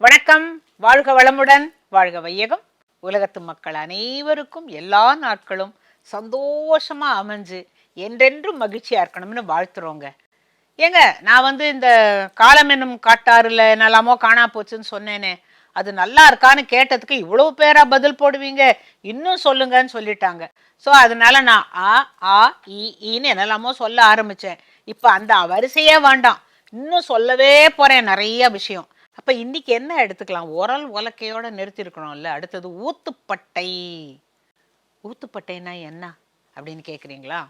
வணக்கம். வாழ்க வளமுடன். வாழ்க வையகம். உலகத்து மக்கள் அனைவருக்கும் எல்லா நாட்களும் சந்தோஷமா அமைஞ்சு என்றென்றும் மகிழ்ச்சியா இருக்கணும்னு வாழ்த்துறோங்க. ஏங்க நான் வந்து இந்த காலம் என்னும் காட்டாறுல என்னெல்லாமோ காணா போச்சுன்னு சொன்னேனே. அது நல்லா இருக்கான்னு கேட்டதுக்கு இவ்வளவு பேரா பதில் போடுவீங்க? இன்னும் சொல்லுங்கன்னு சொல்லிட்டாங்க. ஸோ அதனால நான் ஆ ஆ இன்னு என்னெல்லாமோ சொல்ல ஆரம்பிச்சேன். இப்போ அந்த வரிசையே வேண்டாம். இன்னும் சொல்லவே போறேன் நிறைய விஷயம். அப்போ இன்னைக்கு என்ன எடுத்துக்கலாம்? உரல் உலக்கையோடு நிறுத்திருக்கணும்ல. அடுத்தது ஊத்துப்பட்டை. ஊத்துப்பட்டைனா என்ன அப்படின்னு கேட்குறீங்களா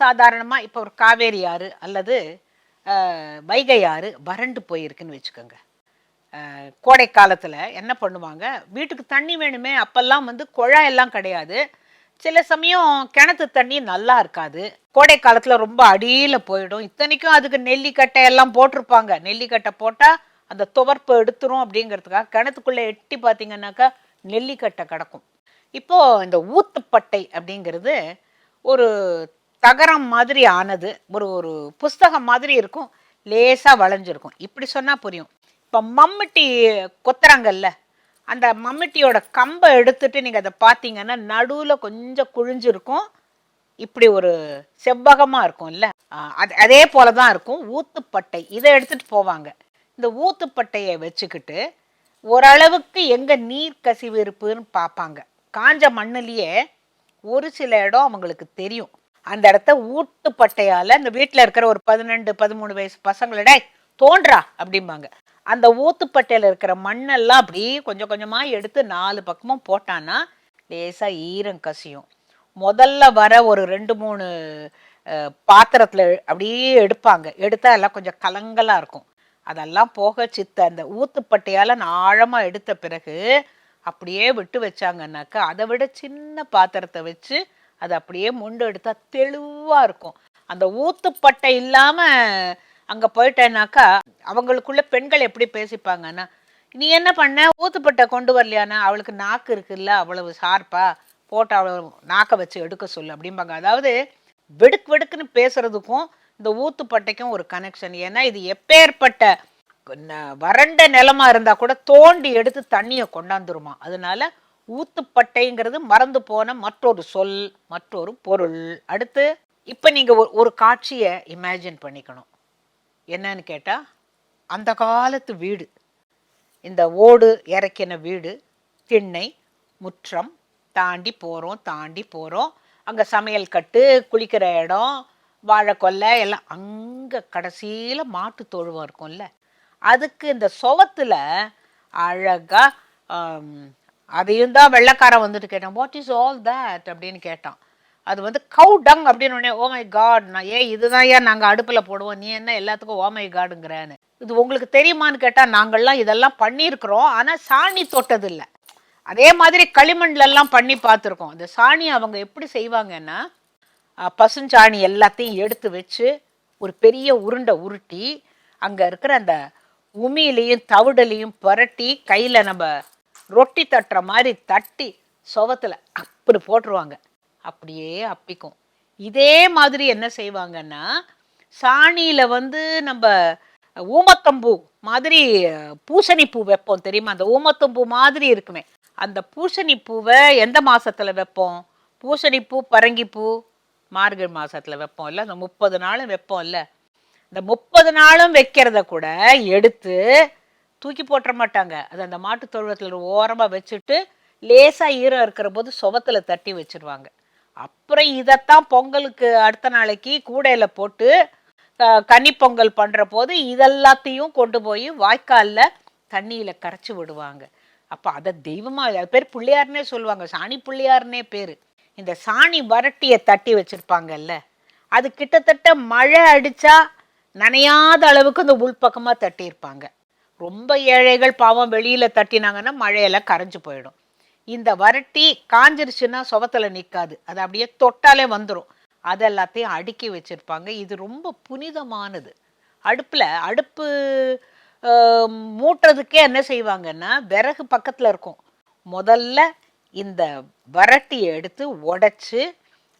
சாதாரணமாக இப்போ ஒரு காவேரி ஆறு அல்லது வைகை ஆறு வறண்டு போயிருக்குன்னு வச்சுக்கோங்க. கோடை காலத்தில் என்ன பண்ணுவாங்க? வீட்டுக்கு தண்ணி வேணுமே அப்போல்லாம் வந்து குழாயெல்லாம் கிடையாது. சில சமயம் கிணத்து தண்ணி நல்லா இருக்காது. கோடை காலத்தில் ரொம்ப அடியில் போயிடும். இத்தனைக்கும் அதுக்கு நெல்லிக்கட்டை எல்லாம் போட்டிருப்பாங்க. நெல்லிக்கட்டை போட்டால் அந்த துவர்ப்பு எடுத்துரும் அப்படிங்கிறதுக்காக கிணத்துக்குள்ளே எட்டி பார்த்தீங்கன்னாக்கா நெல்லிக்கட்டை கிடக்கும். இப்போது இந்த ஊத்துப்பட்டை அப்படிங்கிறது ஒரு தகரம் மாதிரி ஆனது ஒரு ஒரு புஸ்தகம் மாதிரி இருக்கும் லேசாக வளைஞ்சிருக்கும். இப்படி சொன்னால் புரியும். இப்போ மம்முட்டி கொத்துறாங்கல்ல அந்த மம்முட்டியோட கம்பை எடுத்துட்டு நீங்கள் அதை பார்த்தீங்கன்னா நடுவில் கொஞ்சம் குழிஞ்சிருக்கும். இப்படி ஒரு செவ்வகமாக இருக்கும்ல. ஆ, அது அதே போல தான் இருக்கும். ஊத்துப்பட்டை. இதை எடுத்துகிட்டு போவாங்க. இந்த ஊத்துப்பட்டையை வச்சுக்கிட்டு ஓரளவுக்கு எங்கே நீர் கசிவு இருப்புன்னு பார்ப்பாங்க. காஞ்ச மண்ணிலேயே ஒரு சில இடம் அவங்களுக்கு தெரியும். அந்த இடத்த ஊத்துப்பட்டையால் அந்த வீட்டில் இருக்கிற ஒரு பதினெண்டு பதிமூணு வயசு பசங்களோட தோன்றா அப்படிம்பாங்க. அந்த ஊத்துப்பட்டையில் இருக்கிற மண்ணெல்லாம் அப்படியே கொஞ்சம் கொஞ்சமாக எடுத்து நாலு பக்கமும் போட்டான்னா லேசாக ஈரம் கசியும். முதல்ல வர ஒரு ரெண்டு மூணு பாத்திரத்தில் அப்படியே எடுப்பாங்க. எடுத்தால் எல்லாம் கொஞ்சம் கலங்கலாக இருக்கும். அதெல்லாம் போக சித்த. அந்த ஊத்துப்பட்டையால நான் ஆழமா எடுத்த பிறகு அப்படியே விட்டு வச்சாங்கன்னாக்கா அதை விட சின்ன பாத்திரத்தை வச்சு அதை அப்படியே முண்டு எடுத்தா தெளிவா இருக்கும். அந்த ஊத்துப்பட்டை இல்லாம அங்க போயிட்டேனாக்கா அவங்களுக்குள்ள பெண்கள் எப்படி பேசிப்பாங்கன்னா நீ என்ன பண்ண? ஊத்துப்பட்டை கொண்டு வரலையானா அவளுக்கு நாக்கு இருக்குல்ல அவ்வளவு ஷார்ப்பா? போட்டு அவ்வளவு நாக்கை வச்சு எடுக்க சொல்லு அப்படிம்பாங்க. அதாவது வெடுக்கு வெடுக்குன்னு பேசுறதுக்கும் இந்த ஊத்துப்பட்டைக்கும் ஒரு கனெக்ஷன் ஏன்னா இது எப்பேற்பட்ட ந- வறண்ட நிலமா இருந்தா கூட தோண்டி எடுத்து தண்ணியை கொண்டாந்துருமா. அதனால ஊத்துப்பட்டைங்கிறது மறந்து போன மற்றொரு சொல் மற்றொரு பொருள். அடுத்து இப்ப நீங்க ஒரு- காட்சியை இமேஜின் பண்ணிக்கணும். என்னன்னு கேட்டா அந்த காலத்து வீடு. இந்த ஓடு இறக்கின வீடு திண்ணை முற்றம் தாண்டி போகிறோம் தாண்டி போகிறோம் அங்கே சமையல் கட்டு குளிக்கிற இடம் வாழைக்கொல்லை எல்லாம் அங்கே கடைசியில் மாட்டு தொழுவம் இருக்கும்ல. அதுக்கு இந்த சுவத்தில் அழகாக அதையும் தான் வெள்ளைக்காரன் வந்துட்டு கேட்டான் வாட் இஸ் ஆல் தட் அப்படின்னு கேட்டான். அது வந்து கவு டங் அப்படின்னு உடனே oh ஓமை காட் நான் ஏன் இதுதான் ஏன் நாங்கள் அடுப்பில் போடுவோம்? நீ என்ன எல்லாத்துக்கும் oh ஓமை காடுங்கிறேன்னு இது உங்களுக்கு தெரியுமான்னு கேட்டால் நாங்கள்லாம் இதெல்லாம் பண்ணியிருக்கிறோம் ஆனால் சாணி தொட்டதில்லை அதே மாதிரி களிமண்லெல்லாம் பண்ணி பார்த்துருக்கோம். இந்த சாணி அவங்க எப்படி செய்வாங்கன்னா பசுஞ்சாணி எல்லாத்தையும் எடுத்து வச்சு ஒரு பெரிய உருண்டை உருட்டி அங்கே இருக்கிற அந்த உமியிலையும் தவிடலையும் புரட்டி கையில் நம்ம ரொட்டி தட்டுற மாதிரி தட்டி சுவத்துல அப்படி போட்டுருவாங்க. அப்படியே அப்பிக்கும். இதே மாதிரி என்ன செய்வாங்கன்னா சாணியில் வந்து நம்ம ஊமத்தம்பூ மாதிரி பூசணிப்பூ பூசணி பூ வைப்போம் தெரியுமா? அந்த ஊமத்தம்பூ மாதிரி இருக்குமே. அந்த பூசணி பூவை எந்த மாதத்தில் வைப்போம்? பூசணி பூ பரங்கி பூ மார்கழி மாதத்தில் வைப்போம் இல்லை அந்த முப்பது நாளும் வைப்போம் இல்லை இந்த முப்பது நாளும் வைக்கிறத கூட எடுத்து தூக்கி போட்டுற மாட்டாங்க. அது அந்த மாட்டு தொழுவத்தில் ஓரமாக வச்சுட்டு லேசாக ஈரம் இருக்கிற போது சுவத்துல தட்டி வச்சுருவாங்க. அப்புறம் இதைத்தான் பொங்கலுக்கு அடுத்த நாளைக்கு கூடையில் போட்டு அஹ், கன்னி பொங்கல் போது இதெல்லாத்தையும் கொண்டு போய் வாய்க்காலில் தண்ணியில் கரைச்சி விடுவாங்க. அப்போ அதை தெய்வமாக அது பேர் பிள்ளையார்னே சொல்லுவாங்க. சாணி பிள்ளையார்னே பேர். இந்த சாணி வரட்டியை தட்டி வச்சிருப்பாங்கல்ல அது கிட்டத்தட்ட மழை அடிச்சா நனையாத அளவுக்கு அந்த உள்பக்கமாக தட்டியிருப்பாங்க. ரொம்ப ஏழைகள் பாவம் வெளியில் தட்டினாங்கன்னா மழையெல்லாம் கரைஞ்சு போயிடும். இந்த வரட்டி காஞ்சிருச்சுன்னா சுவத்துல நிற்காது அது அப்படியே தொட்டாலே வந்துடும் அது எல்லாத்தையும் அடுக்கி வச்சுருப்பாங்க. இது ரொம்ப புனிதமானது. அடுப்பில் அடுப்பு மூட்டுறதுக்கே என்ன செய்வாங்கன்னா விறகு பக்கத்தில் இருக்கும். முதல்ல இந்த வரட்டியை எடுத்து உடச்சி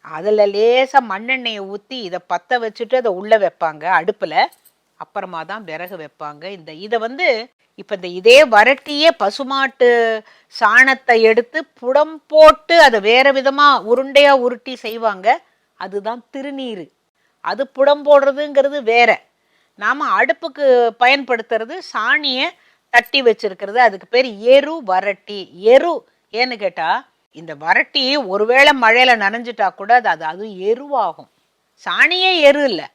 அதில் லேசாக மண்ணெண்ணெயை ஊற்றி இதை பற்ற வச்சுட்டு அதை உள்ளே வைப்பாங்க அடுப்பில். அப்புறமா தான் விறகு வைப்பாங்க. இந்த இதை வந்து இப்போ இந்த இதே வரட்டியே பசுமாட்டு சாணத்தை எடுத்து புடம் போட்டு அதை வேறு விதமாக உருண்டையாக உருட்டி செய்வாங்க. அதுதான் திருநீர். அது புடம் போடுறதுங்கிறது வேற. நாம் அடுப்புக்கு பயன்படுத்துறது சாணியை தட்டி வச்சிருக்கிறது. அதுக்கு பேர் எரு வரட்டி. எரு ஏன்னு கேட்டால் இந்த வரட்டி ஒருவேளை மழையில் நனைஞ்சிட்டா கூட அது அது அதுவும் எருவாகும். சாணியே எரு இல்லை.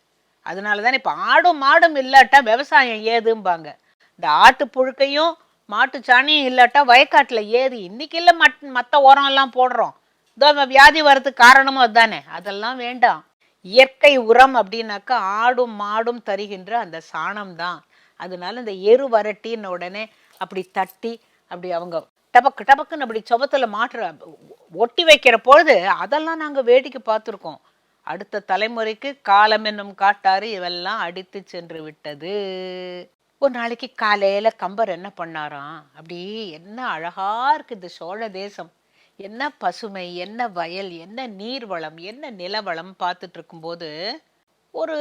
அதனால தான் இப்போ ஆடும் மாடும் இல்லாட்டா விவசாயம் ஏதும்பாங்க. இந்த ஆட்டு புழுக்கையும் மாட்டு சாணியும் இல்லாட்டா வயக்காட்டில் ஏது இன்றைக்கி இல்லை மட் மற்ற உரம் எல்லாம் போடுறோம். இதோ வியாதி வர்றதுக்கு காரணமும் அதுதானே. அதெல்லாம் வேண்டாம். இயற்கை உரம் அப்படின்னாக்கா ஆடும் மாடும் தருகின்ற அந்த சாணம் தான் அதனால இந்த எரு வரட்டின்னு உடனே அப்படி தட்டி அப்படி அவங்க டபக்கு டபக்குன்னு அப்படி சுபத்தில் மாற்ற ஒட்டி வைக்கிற பொழுது அதெல்லாம் நாங்கள் வேடிக்கை பார்த்துருக்கோம். அடுத்த தலைமுறைக்கு காலம் என்னும் காட்டாறு இவெல்லாம் அடித்து சென்று விட்டது. ஒரு நாளைக்கு காலையில கம்பர் என்ன பண்ணாராம்? அப்படி என்ன அழகா இருக்குது சோழ தேசம். என்ன பசுமை என்ன வயல் என்ன நீர்வளம் என்ன நிலவளம் பார்த்துட்டு இருக்கும்போது ஒரு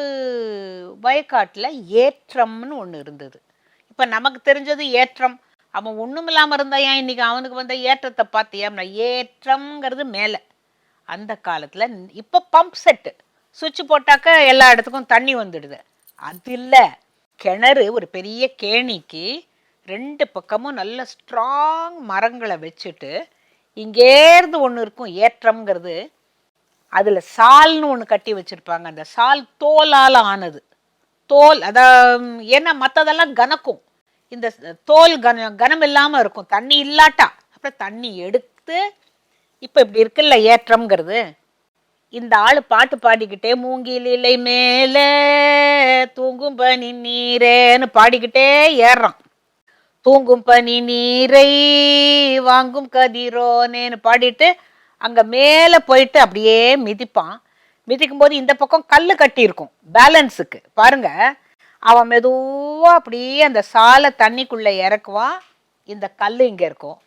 வயக்காட்டில் ஏற்றம்னு ஒன்று இருந்தது. இப்போ நமக்கு தெரிஞ்சது ஏற்றம். அவன் ஒன்றும் இல்லாமல் இருந்தா ஏன் இன்றைக்கி அவனுக்கு வந்த ஏற்றத்தை பார்த்தியா? ஏற்றம்ங்கிறது மேலே. அந்த காலத்தில் இப்போ பம்ப் செட்டு சுவிட்ச் போட்டாக்க எல்லா இடத்துக்கும் தண்ணி வந்துடுது. அது இல்லை. கிணறு ஒரு பெரிய கேணிக்கு ரெண்டு பக்கமும் நல்ல ஸ்ட்ராங் மரங்களை வச்சுட்டு இங்கேருந்து ஒன்று இருக்கும் ஏற்றம்ங்கிறது. அதில் சால்னு ஒன்று கட்டி வச்சுருப்பாங்க. அந்த சால் தோலால் ஆனது. தோல் அதான் ஏன்னா மற்றதெல்லாம் கனக்கும். இந்த தோல் கன கனம் இல்லாமல் இருக்கும். தண்ணி இல்லாட்டா. அப்புறம் தண்ணி எடுத்து இப்போ இப்படி இருக்குல்ல ஏற்றம்ங்கிறது. இந்த ஆள் பாட்டு பாடிக்கிட்டே மூங்கில் இலை மேலே தூங்கும் பனி நீரேன்னு பாடிக்கிட்டே ஏறுறான். தூங்கும் பனி நீரை வாங்கும் கதிரோனேன்னு பாடிட்டு அங்கே மேலே போயிட்டு அப்படியே மிதிப்பான். மிதிக்கும் போது இந்த பக்கம் கல் கட்டியிருக்கும். பேலன்ஸுக்கு. பாருங்கள் அவன் மெதுவாக அப்படியே அந்த சாலை தண்ணிக்குள்ளே இறக்குவான் இந்த கல் இங்கே இருக்கும்.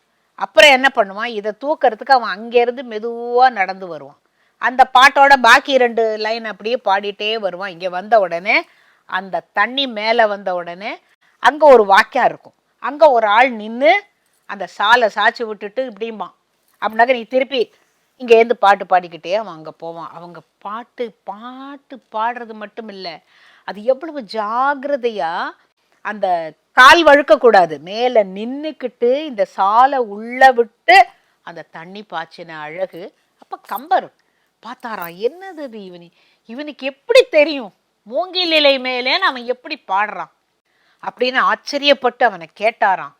அப்புறம் என்ன பண்ணுவான் இதை தூக்கிறதுக்கு அவன் அங்கேருந்து மெதுவாக நடந்து வருவான். அந்த பாட்டோட பாக்கி ரெண்டு லைன் அப்படியே பாடிட்டே வருவான். இங்கே வந்த உடனே அந்த தண்ணி மேலே வந்த உடனே அங்கே ஒரு வாக்கியா இருக்கும். அங்கே ஒரு ஆள் நின்று அந்த சாலை சாய்ச்சி விட்டுட்டு இப்படிம்பான். அப்படின்னாக்க நீ திருப்பி இங்கேருந்து பாட்டு பாடிக்கிட்டே அவன் அங்கே போவான். அவங்க பாட்டு பாட்டு பாடுறது மட்டும் இல்லை. அது எவ்வளவு ஜாகிரதையா அந்த கால் வழுக்கக்கூடாது. மேலே நின்றுக்கிட்டு இந்த சாலை உள்ள விட்டு அந்த தண்ணி பாய்ச்சின அழகு. அப்போ கம்பர் பார்த்தாராம் என்னது இது இவனி? இவனுக்கு எப்படி தெரியும்? மூங்கில் இலை மேலேன்னு அவன் எப்படி பாடுறான்? அப்படின்னு ஆச்சரியப்பட்டு அவனை கேட்டாராம்.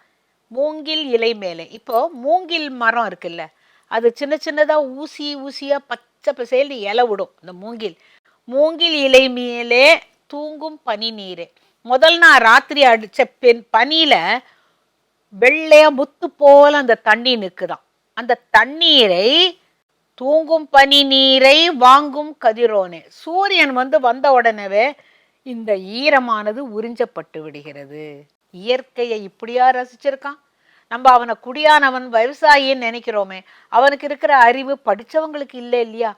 மூங்கில் இலை மேலே. இப்போ மூங்கில் மரம் இருக்குல்ல அது சின்ன சின்னதாக ஊசி ஊசியாக பச்சை பசேல்னு இலை விடும் இந்த மூங்கில். மூங்கில் இலை மேலே தூங்கும் பனி நீரே. முதல் நான் ராத்திரி அடிச்ச பெண் பனியில வெள்ளையா முத்து போல அந்த தண்ணி நிற்குதான் அந்த தண்ணீரை தூங்கும் பனி நீரை வாங்கும் கதிரோனே. சூரியன் வந்து வந்த உடனே இந்த ஈரமானது உறிஞ்சப்பட்டு விடுகிறது. இயற்கையை இப்படியா ரசிச்சிருக்கான்? நம்ம அவனை குடியானவன் விவசாயின்னு நினைக்கிறோமே. அவனுக்கு இருக்கிற அறிவு படித்தவங்களுக்கு இல்லை இல்லையா?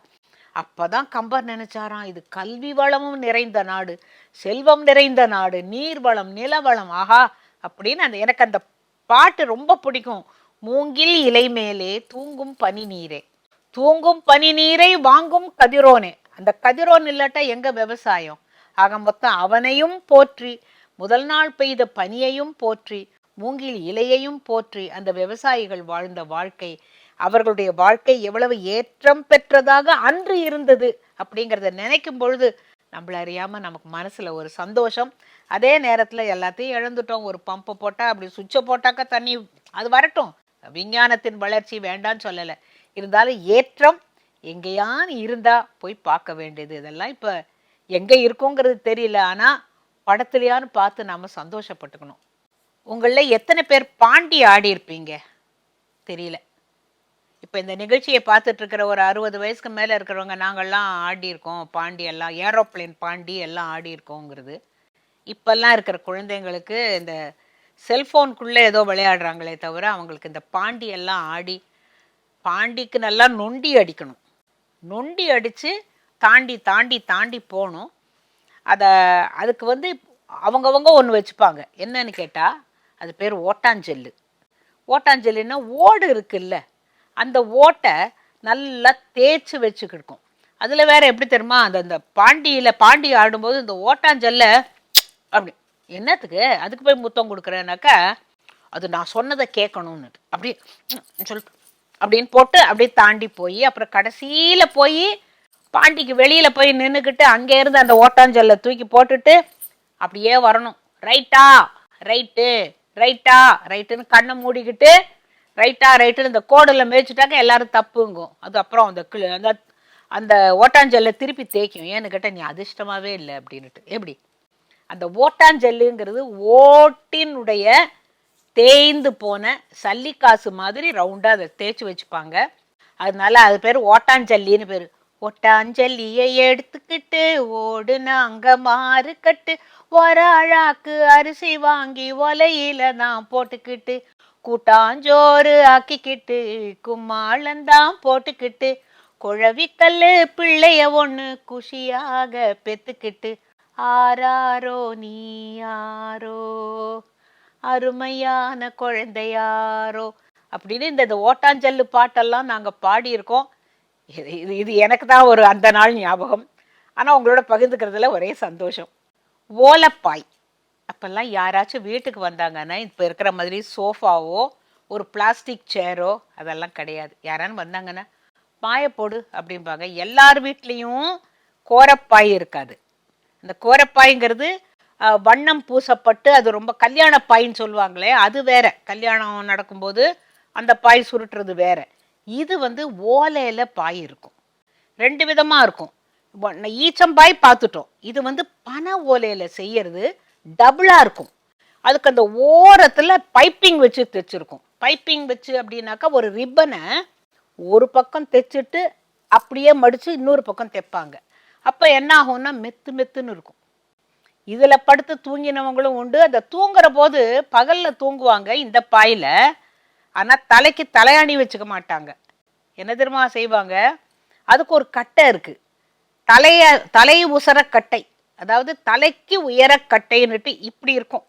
அப்போதான் கம்பர் நினைச்சாராம் இது கல்வி வளமும் நிறைந்த நாடு செல்வம் நிறைந்த நாடு நீர் வளம் நிலவளம் ஆஹா அப்படின்னு அந்த எனக்கு அந்த பாட்டு ரொம்ப பிடிக்கும். மூங்கில் இலை மேலே தூங்கும் பனி நீரே தூங்கும் பனி நீரை வாங்கும் கதிரோனே. அந்த கதிரோன் இல்லாட்டா எங்க விவசாயம்? ஆக மொத்தம் அவனையும் போற்றி முதல் நாள் பெய்த பனியையும் போற்றி மூங்கில் இலையையும் போற்றி அந்த விவசாயிகள் வாழ்ந்த வாழ்க்கை அவர்களுடைய வாழ்க்கை எவ்வளவு ஏற்றம் பெற்றதாக அன்று இருந்தது அப்படிங்கிறத நினைக்கும் பொழுது நம்மள அறியாமல் நமக்கு மனசில் ஒரு சந்தோஷம். அதே நேரத்தில் எல்லாத்தையும் இழந்துட்டோம். ஒரு பம்பை போட்டால் அப்படி சுவிட்சை போட்டாக்கா தண்ணி அது வரட்டும். விஞ்ஞானத்தின் வளர்ச்சி வேண்டான்னு சொல்லலை. இருந்தாலும் ஏற்றம் எங்கேயான்னு இருந்தால் போய் பார்க்க வேண்டியது. இதெல்லாம் இப்போ எங்கே இருக்குங்கிறது தெரியல. ஆனால் படத்துலையான்னு பார்த்து நாம் சந்தோஷப்பட்டுக்கணும். உங்களில் எத்தனை பேர் பாண்டி ஆடி இருப்பீங்க தெரியல. இப்போ இந்த நிகழ்ச்சியை பார்த்துட்டு இருக்கிற ஒரு அறுபது வயசுக்கு மேலே இருக்கிறவங்க நாங்கள்லாம் ஆடி இருக்கோம் பாண்டி எல்லாம் ஏரோப்ளேன் பாண்டி எல்லாம் ஆடி இருக்கோங்கிறது இருக்கிற குழந்தைங்களுக்கு இந்த செல்ஃபோனுக்குள்ளே ஏதோ விளையாடுறாங்களே தவிர அவங்களுக்கு இந்த பாண்டி எல்லாம் ஆடி பாண்டிக்கு நல்லா நொண்டி அடிக்கணும். நொண்டி அடித்து தாண்டி தாண்டி தாண்டி போகணும். அதை அதுக்கு வந்து அவங்கவங்க ஒன்று வச்சுப்பாங்க. என்னன்னு கேட்டால் அது பேர் ஓட்டாஞ்செல்லு. ஓட்டாஞ்செல்லுன்னா ஓடு இருக்குல்ல. அந்த ஓட்டை நல்லா தேய்ச்சி வச்சுக்கிருக்கும் அதில் வேறு எப்படி தெரியுமா? அந்த அந்த பாண்டியில் பாண்டி ஆடும்போது இந்த ஓட்டாஞ்சல்ல அப்படி என்னத்துக்கு? அதுக்கு போய் முத்தம் கொடுக்குறேனாக்கா அது நான் சொன்னதை கேட்கணும்னு அப்படி சொல் அப்படின்னு போட்டு அப்படியே தாண்டி போய் அப்புறம் கடைசியில் போய் பாண்டிக்கு வெளியில் போய் நின்றுக்கிட்டு அங்கேருந்து அந்த ஓட்டாஞ்சல்ல தூக்கி போட்டுட்டு அப்படியே வரணும். ரைட்டா ரைட்டு ரைட்டா ரைட்டுன்னு கண்ணை மூடிக்கிட்டு ரைட்டா ரைட்டுன்னு இந்த கோடில் மேய்ச்சிட்டாக்க எல்லாரும் தப்புங்கும். அது அப்புறம் அந்த கிளு அந்த அந்த ஓட்டாஞ்சல்ல திருப்பி தேய்க்கும். ஏன்னு கேட்டால் நீ அதிர்ஷ்டமாவே இல்லை அப்படின்னுட்டு. எப்படி? அந்த ஓட்டாஞ்சல்லுங்கிறது ஓட்டினுடைய தேய்ந்து போன சல்லிக்காசு மாதிரி ரவுண்டாக அதை தேய்ச்சி வச்சுப்பாங்க. அதனால அது பேர் ஓட்டாஞ்சல்லின்னு பேர். ஒட்டாஞ்சல்லியை எடுத்துக்கிட்டு ஓடுன அங்க மாறு கட்டு. ஒரு அழாக்கு அரிசி வாங்கி ஒலையில நான் போட்டுக்கிட்டு கூட்டாஞ்சோறு ஆக்கிக்கிட்டு கும்மாளந்தான் போட்டுக்கிட்டு குழவிக்கல்லு பிள்ளைய ஒன்று குஷியாக பெத்துக்கிட்டு ஆராரோ நீ யாரோ? அருமையான குழந்தையாரோ அப்படின்னு இந்த இந்த ஓட்டாஞ்சல்லு பாட்டெல்லாம் நாங்கள் பாடியிருக்கோம். இது இது இது எனக்கு தான் ஒரு அந்த நாள் ஞாபகம். ஆனால் உங்களோட பகிர்ந்துக்கிறதுல ஒரே சந்தோஷம். ஓலப்பாய். அப்போல்லாம் யாராச்சும் வீட்டுக்கு வந்தாங்கன்னா இப்போ இருக்கிற மாதிரி சோஃபாவோ ஒரு பிளாஸ்டிக் சேரோ அதெல்லாம் கிடையாது. யாரான்னு வந்தாங்கன்னா பாயை போடு அப்படிம்பாங்க. எல்லார் வீட்லேயும் கோரப்பாய் இருக்காது. இந்த கோரப்பாய்ங்கிறது வண்ணம் பூசப்பட்டு அது ரொம்ப கல்யாண பாயின்னு சொல்லுவாங்களே அது வேற. கல்யாணம் நடக்கும்போது அந்த பாய் சுருட்டுறது வேற. இது வந்து ஓலையில் பாய் இருக்கும். ரெண்டு விதமாக இருக்கும். ஈச்சம்பாய் பார்த்துட்டோம். இது வந்து பனை ஓலையில் செய்யறது. டபுளாக இருக்கும். அதுக்கு அந்த ஓரத்தில் பைப்பிங் வச்சு தைச்சிருக்கும். பைப்பிங் வச்சு அப்படின்னாக்கா ஒரு ரிப்பனை ஒரு பக்கம் தைச்சிட்டு அப்படியே மடித்து இன்னொரு பக்கம் தைப்பாங்க. அப்போ என்ன ஆகும்னா மெத்து மெத்துன்னு இருக்கும். இதில் படுத்து தூங்கினவங்களும் உண்டு. அந்த தூங்குற போது பகலில் தூங்குவாங்க இந்த பாயில். ஆனால் தலைக்கு தலையாணி வச்சுக்க மாட்டாங்க. என்ன தெரியுமா செய்வாங்க? அதுக்கு ஒரு கட்டை இருக்குது தலைய தலை உசர கட்டை. அதாவது தலைக்கு உயர கட்டைன்னுட்டு இப்படி இருக்கும்.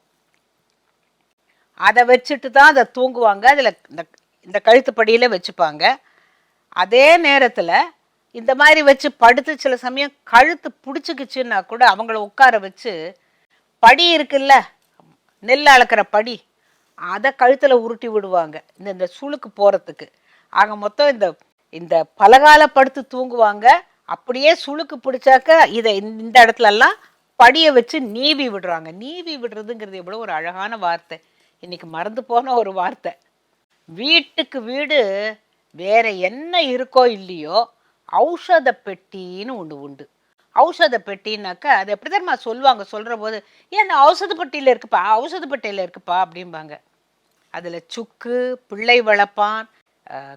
அதை வச்சுட்டு தான் அதை தூங்குவாங்க. அதில் இந்த இந்த கழுத்துப்படியில் வச்சுப்பாங்க. அதே நேரத்தில் இந்த மாதிரி வச்சு படுத்து சில சமயம் கழுத்து பிடிச்சிக்கிச்சுன்னா கூட அவங்கள உட்கார வச்சு படி இருக்குல்ல நெல் அளக்கிற படி அதை கழுத்தில் உருட்டி விடுவாங்க. இந்த இந்த சுளுக்கு போகிறதுக்கு ஆக மொத்தம் இந்த இந்த பலகால படுத்து தூங்குவாங்க. அப்படியே சுளுக்கு பிடிச்சாக்க இதை இந்த இடத்துலலாம் படியை வச்சு நீவி விடுறாங்க. நீவி விடுறதுங்கிறது எவ்வளோ ஒரு அழகான வார்த்தை. இன்னைக்கு மறந்து போன ஒரு வார்த்தை. வீட்டுக்கு வீடு வேற என்ன இருக்கோ இல்லையோ ஔஷத பெட்டின்னு ஒன்று உண்டு. ஔஷத பெட்டின்னாக்கா அது எப்படி தெரியுமா சொல்லுவாங்க? சொல்கிற போது ஏன் ஔஷத பெட்டியில் இருக்குப்பா ஔஷத பெட்டியில் இருக்குப்பா அப்படிம்பாங்க. அதில் சுக்கு பிள்ளை வளப்பான்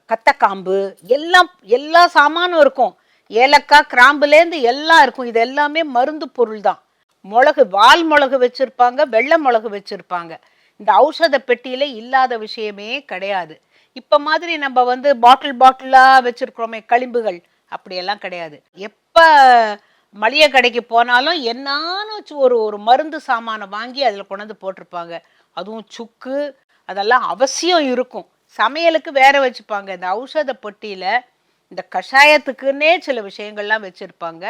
கத்தக்காம்பு எல்லாம் எல்லா சாமானும் இருக்கும். ஏலக்காய் கிராம்புலேருந்து எல்லாம் இருக்கும். இது எல்லாமே மருந்து பொருள் தான் மிளகு வால் மிளகு வச்சுருப்பாங்க வெள்ளை மிளகு வச்சுருப்பாங்க. இந்த ஔஷத பெட்டியில் இல்லாத விஷயமே கிடையாது. இப்போ மாதிரி நம்ம வந்து பாட்டில் பாட்டிலாக வச்சுருக்கிறோமே களிம்புகள். அப்படியெல்லாம் கிடையாது. எப்போ மளிகை கடைக்கு போனாலும் என்னான்னு வச்சு ஒரு ஒரு மருந்து சாமானை வாங்கி அதில் கொண்டாந்து போட்டிருப்பாங்க. அதுவும் சுக்கு அதெல்லாம் அவசியம் இருக்கும். சமையலுக்கு வேற வச்சுப்பாங்க. இந்த ஔஷத பொட்டியில் இந்த கஷாயத்துக்குன்னே சில விஷயங்கள்லாம் வச்சுருப்பாங்க.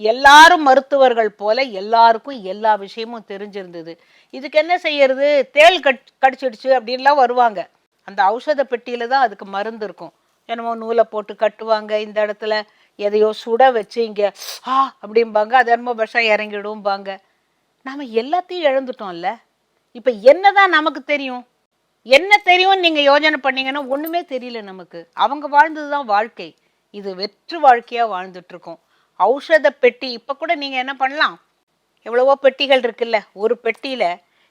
எல்லாரும் மருத்துவர்கள் போல எல்லாருக்கும் எல்லா விஷயமும் தெரிஞ்சிருந்தது. இதுக்கு என்ன செய்யறது? தேள் கட் கடிச்சிடுச்சு அப்படின்லாம் வருவாங்க. அந்த ஔஷத பெட்டியில தான் அதுக்கு மருந்து இருக்கும். என்னமோ நூலை போட்டு கட்டுவாங்க. இந்த இடத்துல எதையோ சுட வச்சு இங்க ஆ அப்படிம்பாங்க. அது என்னமோ விஷம் இறங்கிடும்பாங்க. நாம எல்லாத்தையும் இழந்துட்டோம்ல. இப்ப என்னதான் நமக்கு தெரியும்? என்ன தெரியும் நீங்கள் யோஜனை பண்ணீங்கன்னா ஒன்றுமே தெரியல நமக்கு. அவங்க வாழ்ந்தது தான் வாழ்க்கை. இது வெற்று வாழ்க்கையாக வாழ்ந்துட்டுருக்கோம். ஔஷத பெட்டி இப்போ கூட நீங்கள் என்ன பண்ணலாம்? எவ்வளவோ பெட்டிகள் இருக்குல்ல ஒரு பெட்டியில்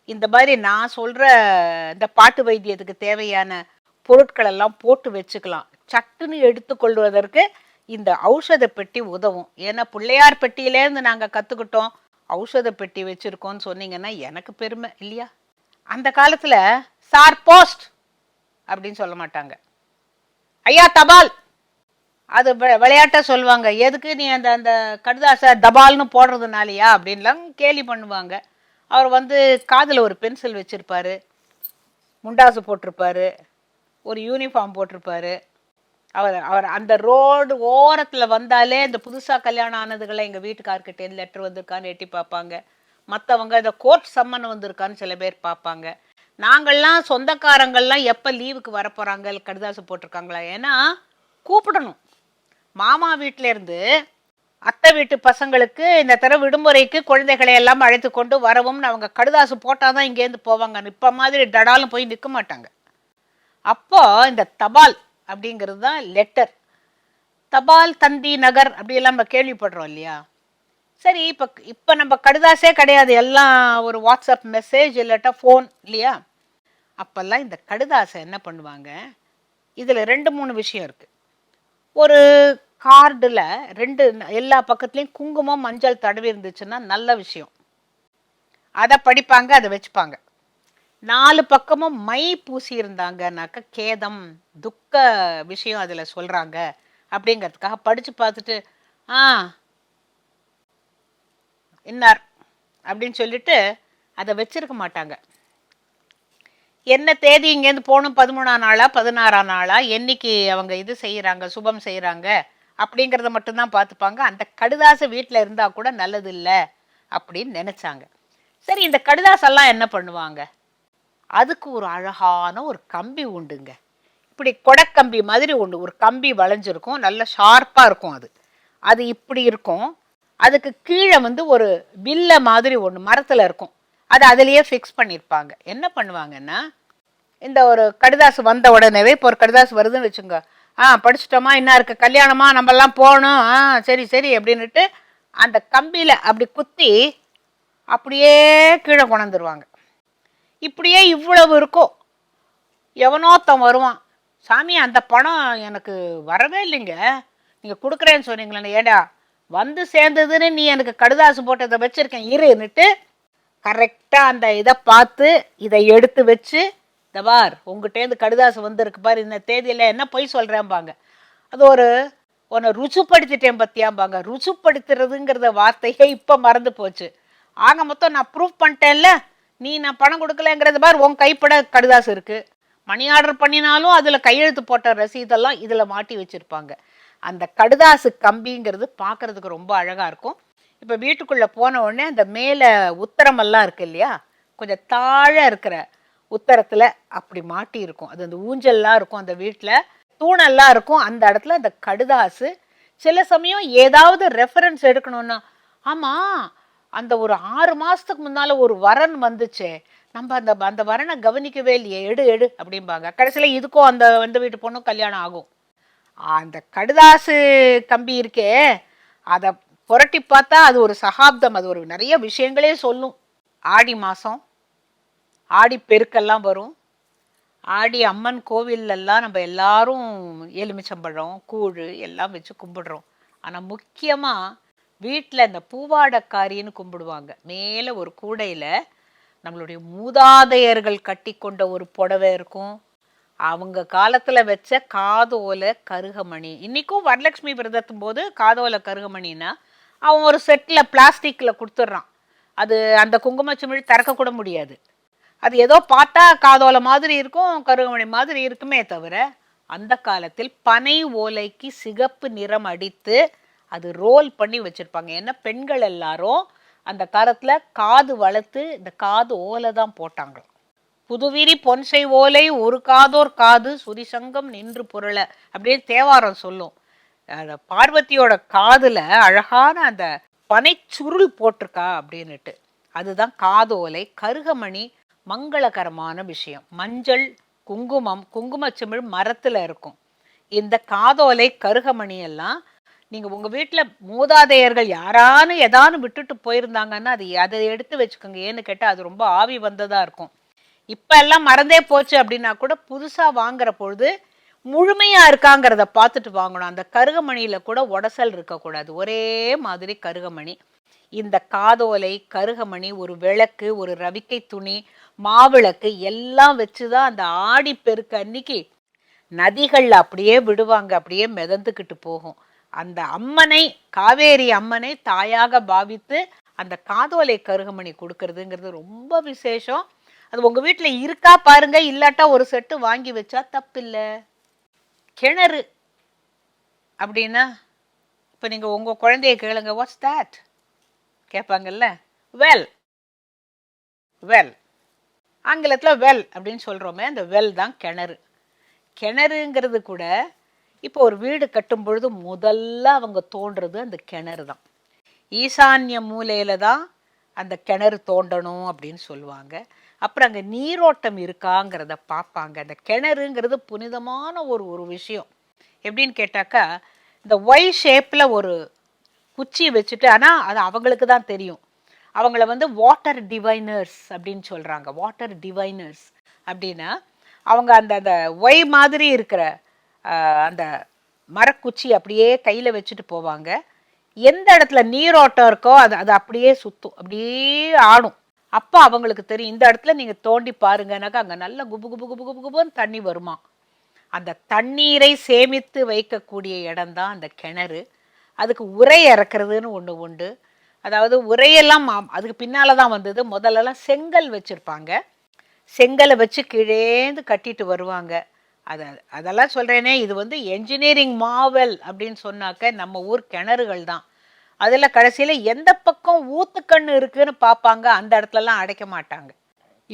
இந்த மாதிரி நான் சொல்கிற இந்த பாட்டு வைத்தியத்துக்கு தேவையான பொருட்கள் எல்லாம் போட்டு வச்சுக்கலாம். சட்டுன்னு எடுத்துக்கொள்வதற்கு இந்த ஔஷத பெட்டி உதவும். ஏன்னா பிள்ளையார் பெட்டியிலேருந்து நாங்கள் கற்றுக்கிட்டோம் ஔஷத பெட்டி வச்சுருக்கோம்னு சொன்னீங்கன்னா எனக்கு பெருமை இல்லையா? அந்த காலத்தில் சார் போஸ்ட் அப்படின்னு சொல்ல மாட்டாங்க. ஐயா தபால். அது வெ- சொல்லுவாங்க. எதுக்கு நீ அந்த அந்த கடுதாசை தபால்னு போடுறதுனாலயா அப்படின்லாம் கேலி பண்ணுவாங்க. அவர் வந்து காதில் ஒரு பென்சில் வச்சுருப்பாரு. முண்டாசு போட்டிருப்பாரு. ஒரு யூனிஃபார்ம் போட்டிருப்பாரு. அவர் அவர் அந்த ரோடு ஓரத்தில் வந்தாலே இந்த புதுசாக கல்யாணம் ஆனதுகளை எங்கள் வீட்டுக்கார்கிட்ட லெட்டர் வந்திருக்கான்னு எட்டி பார்ப்பாங்க. மற்றவங்க இந்த கோர்ட் சம்மன் வந்திருக்கான்னு சில பேர் பார்ப்பாங்க. நாங்கள்லாம் சொந்தக்காரங்கள்லாம் எப்போ லீவுக்கு வரப்போகிறாங்க கடிதாசு போட்டிருக்காங்களா? ஏன்னா கூப்பிடணும். மாமா வீட்டிலேருந்து அத்தை வீட்டு பசங்களுக்கு இந்த தர விடுமுறைக்கு குழந்தைகளை எல்லாம் அழைத்து கொண்டு வரவும்னு அவங்க கடுதாசு போட்டால் தான் இங்கேருந்து போவாங்க இப்போ மாதிரி டடாலும் போய் நிற்க மாட்டாங்க. அப்போது இந்த தபால் அப்படிங்கிறது தான் லெட்டர் தபால் தந்தி நகர் அப்படியெல்லாம் நம்ம கேள்விப்படுறோம் இல்லையா? சரி இப்போ இப்போ நம்ம கடுதாசே கிடையாது. எல்லாம் ஒரு வாட்ஸ்அப் மெசேஜ் இல்லாட்டா ஃபோன் இல்லையா? அப்போல்லாம் இந்த கடுதாசை என்ன பண்ணுவாங்க? இதில் ரெண்டு மூணு விஷயம் இருக்குது ஒரு கார்டில் ரெண்டு எல்லா பக்கத்துலேயும் குங்குமம் மஞ்சள் தடவி இருந்துச்சுன்னா நல்ல விஷயம். அதை படிப்பாங்க அதை வச்சுப்பாங்க. நாலு பக்கமும் மை பூசி இருந்தாங்கனாக்க கேதம் துக்க விஷயம் அதில் சொல்கிறாங்க அப்படிங்கிறதுக்காக படித்து பார்த்துட்டு ஆ இன்னார் அப்படின்னு சொல்லிட்டு அதை வச்சிருக்க மாட்டாங்க. என்ன தேதி இங்கேருந்து போகணும்? பதிமூணாம் நாளா? பதினாறாம் நாளா? என்னைக்கு அவங்க இது செய்கிறாங்க சுபம் செய்கிறாங்க அப்படிங்கிறத மட்டும்தான் பார்த்துப்பாங்க. அந்த கடுதாசு வீட்டில் இருந்தால் கூட நல்லது இல்லை அப்படின்னு நினச்சாங்க. சரி இந்த கடுதாசெல்லாம் என்ன பண்ணுவாங்க? அதுக்கு ஒரு அழகான ஒரு கம்பி உண்டுங்க. இப்படி கொடக்கம்பி மாதிரி உண்டு. ஒரு கம்பி வளைஞ்சிருக்கும். நல்ல ஷார்ப்பாக இருக்கும் அது. அது இப்படி இருக்கும். அதுக்கு கீழே வந்து ஒரு வில்ல மாதிரி ஒன்று மரத்தில் இருக்கும். அது அதுலேயே ஃபிக்ஸ் பண்ணியிருப்பாங்க என்ன பண்ணுவாங்கன்னா இந்த ஒரு கடிதாசு வந்த உடனேவே இப்போ ஒரு கடிதாசு வருதுன்னு வச்சுங்க. ஆ படிச்சிட்டோமா? என்ன இருக்கு? கல்யாணமா? நம்மெல்லாம் போகணும். ஆ சரி சரி அப்படின்னுட்டு அந்த கம்பியில் அப்படி குத்தி அப்படியே கீழே கொண்டாந்துருவாங்க. இப்படியே இவ்வளவு இருக்கும் எவனோத்தன் வருவான். சாமி அந்த பணம் எனக்கு வரவே இல்லைங்க. நீங்கள் கொடுக்குறேன்னு சொன்னீங்களே ஏடா வந்து சேர்ந்ததுன்னு நீ எனக்கு கடுதாசு போட்டதை வச்சுருக்கேன். இருன்னுட்டு கரெக்டாக அந்த இதை பார்த்து இதை எடுத்து வச்சு இந்த பார் உங்ககிட்டேருந்து கடுதாசு வந்திருக்கு பார் இந்த தேதியில் என்ன பொய் சொல்கிறேன்பாங்க அது ஒரு உன்னை ருசுப்படுத்திட்டேன் பத்தியாம்பாங்க. ருசுப்படுத்துறதுங்கிறத வார்த்தையே இப்போ மறந்து போச்சு. ஆக மொத்தம் நான் ப்ரூவ் பண்ணிட்டேன்ல நீ நான் பணம் கொடுக்கலங்கிறது பார் உன் கைப்பட கடுதாசு இருக்குது மணி ஆர்டர் பண்ணினாலும் அதில் கையெழுத்து போட்ட ரசீதெல்லாம் இதில் மாட்டி வச்சுருப்பாங்க. அந்த கடுதாசு கம்பிங்கிறது பார்க்குறதுக்கு ரொம்ப அழகாக இருக்கும். இப்போ வீட்டுக்குள்ளே போன உடனே அந்த மேலே உத்தரமெல்லாம் இருக்கு இல்லையா? கொஞ்சம் தாழ இருக்கிற உத்தரத்தில் அப்படி மாட்டி இருக்கும். அது அந்த ஊஞ்சல்லாம் இருக்கும் அந்த வீட்டில் தூணெல்லாம் இருக்கும். அந்த இடத்துல அந்த கடுதாசு. சில சமயம் ஏதாவது ரெஃபரன்ஸ் எடுக்கணும்னா ஆமாம் அந்த ஒரு ஆறு மாதத்துக்கு முன்னால் ஒரு வரன் வந்துச்சே. நம்ம அந்த அந்த வரனை கவனிக்கவே இல்லையே. எடு எடு அப்படிம்பாங்க. கடைசியில் இதுக்கும் அந்த வந்த வீட்டு பொண்ணும் கல்யாணம் ஆகும். அந்த கடுதாசு கம்பி இருக்கே அதை புரட்டி பார்த்தா அது ஒரு சகாப்தம். அது ஒரு நிறைய விஷயங்களே சொல்லும். ஆடி மாதம் ஆடி பெருக்கெல்லாம் வரும். ஆடி அம்மன் கோவில்லெல்லாம் நம்ம எல்லாரும் எலுமிச்சம்பழம் கூழ் எல்லாம் வச்சு கும்பிடுறோம். ஆனால் முக்கியமாக வீட்டில் இந்த பூவாடக்காரின்னு கும்பிடுவாங்க. மேலே ஒரு கூடையில் நம்மளுடைய மூதாதையர்கள் கட்டி கொண்ட ஒரு புடவை இருக்கும். அவங்க காலத்தில் வச்ச காதோல கருகமணி. இன்றைக்கும் வரலட்சுமி விரதத்தும் போது காதோல கருகமணின்னா அவன் ஒரு செட்டில் பிளாஸ்டிக்கில் கொடுத்துட்றான். அது அந்த குங்குமச்சிமிழ் திறக்கக்கூட முடியாது. அது ஏதோ பார்த்தா காதோல மாதிரி இருக்கும் கருகமணி மாதிரி இருக்குமே தவிர அந்த காலத்தில் பனை ஓலைக்கு சிகப்பு நிறம் அடித்து அது ரோல் பண்ணி வச்சுருப்பாங்க. ஏன்னா பெண்கள் எல்லாரும் அந்த காலத்தில் காது வளர்த்து இந்த காது ஓலை தான் போட்டாங்க புதுவிரி பொன்சை ஓலை ஒரு காதோர் காது சுரிசங்கம் நின்று பொருளை அப்படின்னு தேவாரம் சொல்லும். அந்த பார்வதியோட காதில் அழகான அந்த பனைச்சுருள் போட்டிருக்கா அப்படின்னுட்டு. அதுதான் காதோலை கருகமணி மங்களகரமான விஷயம். மஞ்சள் குங்குமம் குங்குமச்சிமிழ் மரத்துல இருக்கும். இந்த காதோலை கருகமணி எல்லாம் நீங்க உங்க வீட்டுல மூதாதையர்கள் யாரானு எதானு விட்டுட்டு போயிருந்தாங்கன்னா அது அதை எடுத்து வச்சுக்கோங்க. ஏன்னு கேட்டா அது ரொம்ப ஆவி வந்ததா இருக்கும். இப்ப எல்லாம் மறந்தே போச்சு அப்படின்னா கூட புதுசா வாங்குற பொழுது முழுமையா இருக்காங்கிறத பார்த்துட்டு வாங்கணும். அந்த கருகமணியில கூட உடசல் இருக்கக்கூடாது. ஒரே மாதிரி கருகமணி. இந்த காதோலை கருகமணி ஒரு விளக்கு ஒரு ரவிக்கை துணி மாவிளக்கு எல்லாம் வச்சுதான் அந்த ஆடி பெருக்கு அன்னைக்கு நதிகள் அப்படியே விடுவாங்க அப்படியே மிதந்துக்கிட்டு போகும். அந்த அம்மனை காவேரி அம்மனை தாயாக பாவித்து அந்த காதோலை கருகமணி கொடுக்கறதுங்கிறது ரொம்ப விசேஷம். அது உங்கள் வீட்டில் இருக்கா பாருங்க இல்லாட்டா ஒரு செட்டு வாங்கி வச்சா தப்பில்லை. கிணறு அப்படின்னா இப்போ நீங்கள் உங்கள் குழந்தைய கேளுங்க வாட்ஸ் தேட் கேட்பாங்கல்ல. வெல் வெல் ஆங்கிலத்தில் வெல் அப்படின்னு சொல்கிறோமே அந்த வெல் தான் கிணறு. கிணறுங்கிறது கூட இப்போ ஒரு வீடு கட்டும் பொழுது முதல்ல அவங்க தோன்றது அந்த கிணறு தான். ஈசான்ய மூலையில் தான் அந்த கிணறு தோண்டணும் அப்படின்னு சொல்லுவாங்க. அப்புறம் அங்கே நீரோட்டம் இருக்காங்கிறத பார்ப்பாங்க. அந்த கிணறுங்கிறது புனிதமான ஒரு ஒரு விஷயம். எப்படின்னு கேட்டாக்கா இந்த ஒய் ஷேப்பில் ஒரு குச்சி வச்சுட்டு ஆனால் அது அவங்களுக்கு தான் தெரியும். அவங்கள வந்து வாட்டர் டிவைனர்ஸ் அப்படின்னு சொல்கிறாங்க வாட்டர் டிவைனர்ஸ் அப்படின்னா அவங்க அந்த அந்த ஒய் மாதிரி இருக்கிற அந்த மரக்குச்சி அப்படியே கையில் வச்சுட்டு போவாங்க. எந்த இடத்துல நீரோட்டம் இருக்கோ அது அது அப்படியே சுத்தும். அப்படியே ஆடும். அப்போ அவங்களுக்கு தெரியும் இந்த இடத்துல நீங்கள் தோண்டி பாருங்கனாக்கா அங்கே நல்ல குபு குபு குபு குபு குபுன்னு தண்ணி வருமா? அந்த தண்ணீரை சேமித்து வைக்கக்கூடிய இடம்தான் அந்த கிணறு. அதுக்கு உரை இறக்குறதுன்னு ஒன்று உண்டு. அதாவது உரையெல்லாம் மா அதுக்கு பின்னால் தான் வந்தது. முதல்லலாம் செங்கல் வச்சுருப்பாங்க. செங்கலை வச்சு கீழேந்து கட்டிட்டு வருவாங்க. அதை அதெல்லாம் சொல்கிறேனே இது வந்து என்ஜினியரிங் மாவல் அப்படின்னு சொன்னாக்க நம்ம ஊர் கிணறுகள் தான். அதில் கடைசியில் எந்த பக்கம் ஊத்துக்கண்ணு இருக்குதுன்னு பார்ப்பாங்க அந்த இடத்துலலாம் அடைக்க மாட்டாங்க.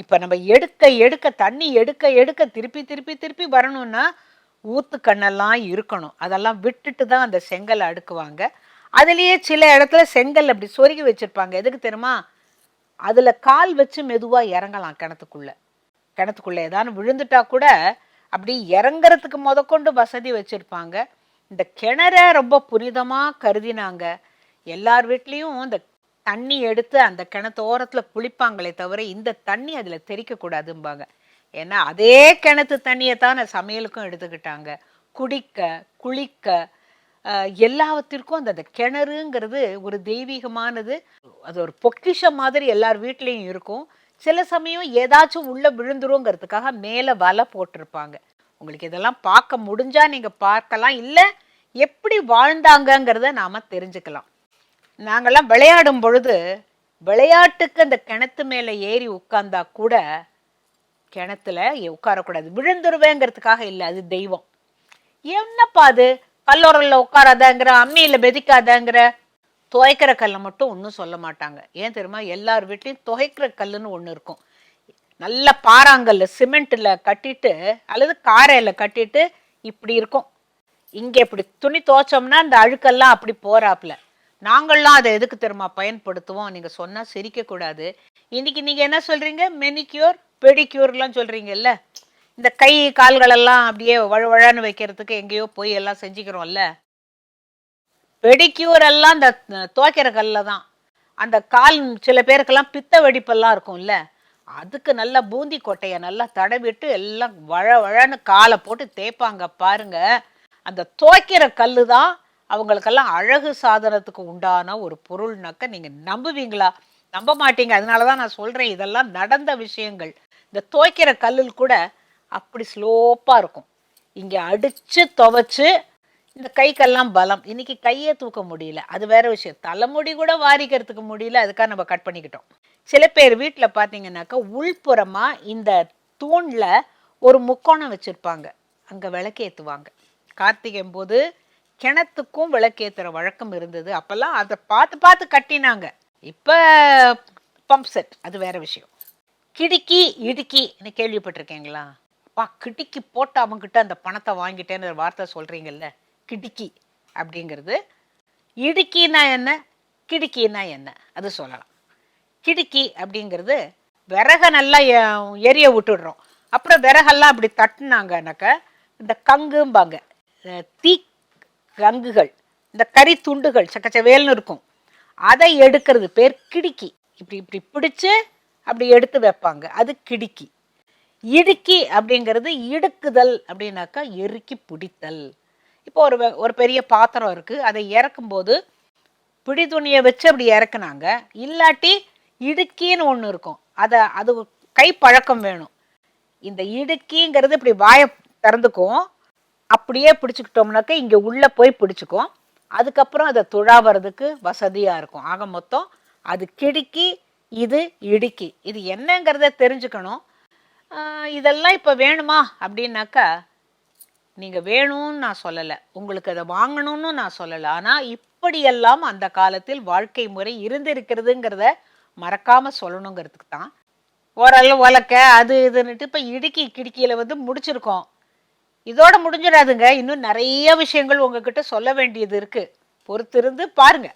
இப்போ நம்ம எடுக்க எடுக்க தண்ணி எடுக்க எடுக்க திருப்பி திருப்பி திருப்பி வரணும்னா ஊத்துக்கண்ணெல்லாம் இருக்கணும். அதெல்லாம் விட்டுட்டு தான் அந்த செங்கலை அடுக்குவாங்க. அதுலேயே சில இடத்துல செங்கல் அப்படி சொருகி வச்சுருப்பாங்க. எதுக்கு தெரியுமா? அதில் கால் வச்சு மெதுவாக இறங்கலாம் கிணத்துக்குள்ளே. கிணத்துக்குள்ளே ஏதாவது விழுந்துட்டா கூட அப்படி இறங்குறதுக்கு முதற்கொண்டு வசதி வச்சுருப்பாங்க. இந்த கிணற ரொம்ப புனிதமாக கருதினாங்க. எல்லார் வீட்லேயும் இந்த தண்ணி எடுத்து அந்த கிணத்து ஓரத்தில் குளிப்பாங்களே தவிர இந்த தண்ணி அதில் தெறிக்கக்கூடாதும்பாங்க. ஏன்னா அதே கிணத்து தண்ணியை தான் சமையலுக்கும் எடுத்துக்கிட்டாங்க. குடிக்க குளிக்க எல்லாவற்றிற்கும் அந்த அந்த கிணறுங்கிறது ஒரு தெய்வீகமானது. அது ஒரு பொக்கிஷம் மாதிரி எல்லார் வீட்லேயும் இருக்கும். சில சமயம் ஏதாச்சும் உள்ளே விழுந்துருங்கிறதுக்காக மேலே வலை போட்டிருப்பாங்க. உங்களுக்கு இதெல்லாம் பார்க்க முடிஞ்சா நீங்கள் பார்க்கலாம். இல்லை எப்படி வாழ்ந்தாங்கங்கிறத நாம தெரிஞ்சுக்கலாம். நாங்கள்லாம் விளையாடும் பொழுது விளையாட்டுக்கு அந்த கிணத்து மேலே ஏறி உட்கார்ந்தா கூட கிணத்துல உட்காரக்கூடாது. விழுந்துருவேங்கிறதுக்காக இல்லை அது தெய்வம். என்னப்பா அது? கல்லோரல்ல உட்காராதங்கிற அம்மியில மெதிக்காதங்கிற துவைக்கிற கல்லை மட்டும் ஒன்றும் சொல்ல மாட்டாங்க. ஏன் தெரியுமா? எல்லார் வீட்லேயும் துவைக்கிற கல்லுன்னு ஒன்று இருக்கும். நல்ல பாறாங்கல்ல சிமெண்ட்டில் கட்டிட்டு அல்லது காரையில் கட்டிட்டு இப்படி இருக்கும். இங்கே இப்படி துணி துவைச்சோம்னா அந்த அழுக்கெல்லாம் அப்படி போறாப்புல. நாங்கள்லாம் அதை எதுக்கு தெரியுமா பயன்படுத்துவோம்? நீங்கள் சொன்னால் சிரிக்கக்கூடாது. இன்னைக்கு நீங்கள் என்ன சொல்கிறீங்க மெனிக்யூர் பெடிக்யூர்லாம் சொல்கிறீங்கல்ல இந்த கை கால்களெல்லாம் அப்படியே வழுவழன்னு வைக்கிறதுக்கு எங்கேயோ போய் எல்லாம் செஞ்சுக்கிறோம்ல. பெடிக்யூர் எல்லாம் இந்த துவைக்கிற கல்ல தான். அந்த கால் சில பேருக்கெல்லாம் பித்த வெடிப்பெல்லாம் இருக்கும்ல. அதுக்கு நல்லா பூந்தி கொட்டையை நல்லா தடவிட்டு எல்லாம் வழ வழன்னு காலை போட்டு தேய்ப்பாங்க பாருங்க. அந்த துவைக்கிற கல்லு தான் அவங்களுக்கெல்லாம் அழகு சாதனத்துக்கு உண்டான ஒரு பொருள்னாக்க நீங்கள் நம்புவீங்களா? நம்ப மாட்டீங்க. அதனால தான் நான் சொல்கிறேன் இதெல்லாம் நடந்த விஷயங்கள். இந்த துவைக்கிற கல்லில் கூட அப்படி ஸ்லோப்பாக இருக்கும். இங்கே அடித்து துவைச்சு இந்த கைக்கெல்லாம் பலம். இன்னைக்கு கையே தூக்க முடியல. அது வேற விஷயம். தலைமுடி கூட வாரிக்கிறதுக்கு முடியல. அதுக்காக நம்ம கட் பண்ணிக்கிட்டோம். சில பேர் வீட்டில் பார்த்தீங்கன்னாக்கா உள்புறமாக இந்த தூணில் ஒரு முக்கோணம் வச்சுருப்பாங்க. அங்கே விளக்கேற்றுவாங்க கார்த்திகை போது கிணத்துக்கும் விளக்கேற்றுற வழக்கம் இருந்தது. அப்போல்லாம் அதை பார்த்து பார்த்து கட்டினாங்க. இப்போ பம்ப் செட் அது வேற விஷயம். கிடுக்கி இடுக்கி கேள்விப்பட்டிருக்கீங்களா? அப்பா கிடுக்கி போட்டு அவங்ககிட்ட அந்த பணத்தை வாங்கிட்டேன்னு ஒரு வார்த்தை சொல்கிறீங்கல்ல கிடுக்கி அப்படிங்கிறது. இடுக்கினா என்ன? கிடுக்கினா என்ன? அது சொல்லலாம். கிடுக்கி அப்படிங்கிறது விறக நல்லா எரிய விட்டுடுறோம். அப்புறம் விறகெல்லாம் அப்படி தட்டுனாங்கனாக்க இந்த கங்கும்பாங்க தீ கங்குகள் இந்த கறி துண்டுகள் சக்கச்சவேல்னு இருக்கும். அதை எடுக்கிறது பேர் கிடுக்கி. இப்படி இப்படி பிடிச்சு அப்படி எடுத்து வைப்பாங்க. அது கிடுக்கி. இடுக்கி அப்படிங்கிறது இடுக்குதல் அப்படின்னாக்கா எருக்கி பிடித்தல். இப்போ ஒரு ஒரு பெரிய பாத்திரம் இருக்குது அதை இறக்கும்போது பிடி துணியை வச்சு அப்படி இறக்குனாங்க. இல்லாட்டி இடுக்கின்னு ஒன்று இருக்கும். அதை அது கை பழக்கம் வேணும். இந்த இடுக்கிங்கிறது இப்படி வாயை திறந்துக்கும். அப்படியே பிடிச்சிக்கிட்டோம்னாக்கா இங்கே உள்ளே போய் பிடிச்சிக்கும். அதுக்கப்புறம் அதை துழாவறதுக்கு வசதியாக இருக்கும். ஆக மொத்தம் அது கிடுக்கி இது இடுக்கி. இது என்னங்கிறத தெரிஞ்சுக்கணும். இதெல்லாம் இப்போ வேணுமா? அப்படின்னாக்கா நீங்கள் வேணும்னு நான் சொல்லலை. உங்களுக்கு அதை வாங்கணும்னு நான் சொல்லலை. ஆனால் இப்படியெல்லாம் அந்த காலத்தில் வாழ்க்கை முறை இருந்திருக்கிறதுங்கிறத மறக்காமல் சொல்லணுங்கிறதுக்கு தான். ஓரளவு உலக்க அது இதுன்னுட்டு இப்போ இடுக்கி கிடுக்கியில் வந்து முடிச்சிருக்கோம். இதோட முடிஞ்சிடாதுங்க. இன்னும் நிறைய விஷயங்கள் உங்ககிட்ட சொல்ல வேண்டியது இருக்குது பொறுத்திருந்து பாருங்கள்